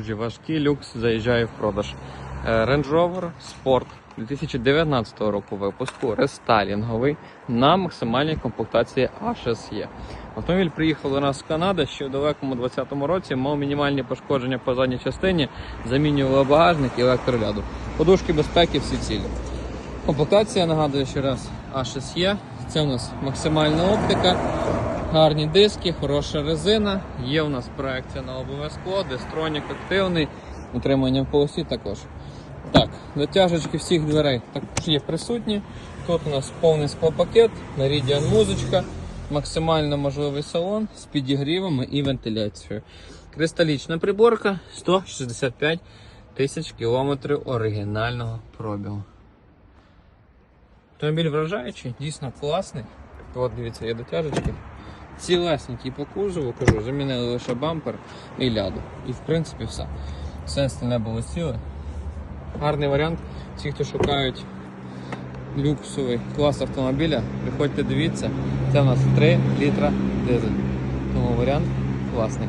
Дуже важкий люкс заїжджає в продаж. Е, Range Rover Sport 2019 року випуску, рестайлінговий на максимальній комплектації A6E. Автомобіль приїхав до нас з Канади ще в далекому 2020 році, мав мінімальні пошкодження по задній частині, замінювали багажник і електроляду. Подушки безпеки всі цілі. Комплектація, нагадую ще раз, A6E. Це у нас максимальна оптика, гарні диски, хороша резина. Є у нас проекція на лобове скло, дестронік активний, утримання в полосі також. Так, дотяжечки всіх дверей також є присутні. Тут у нас повний склопакет, Meridian музичка, максимально можливий салон з підігрівами і вентиляцією. Кристалічна приборка 165 тисяч кілометрів оригінального пробігу. Автомобіль вражаючий, дійсно класний. От дивіться, є дотяжечки. Цілесенький по кузову, кажу, замінили лише бампер і ляду. І в принципі все. Все остальне було ціле. Гарний варіант. Ті, хто шукають люксовий клас автомобіля, приходьте дивіться. Це у нас 3 літра дизель. Тому варіант класний.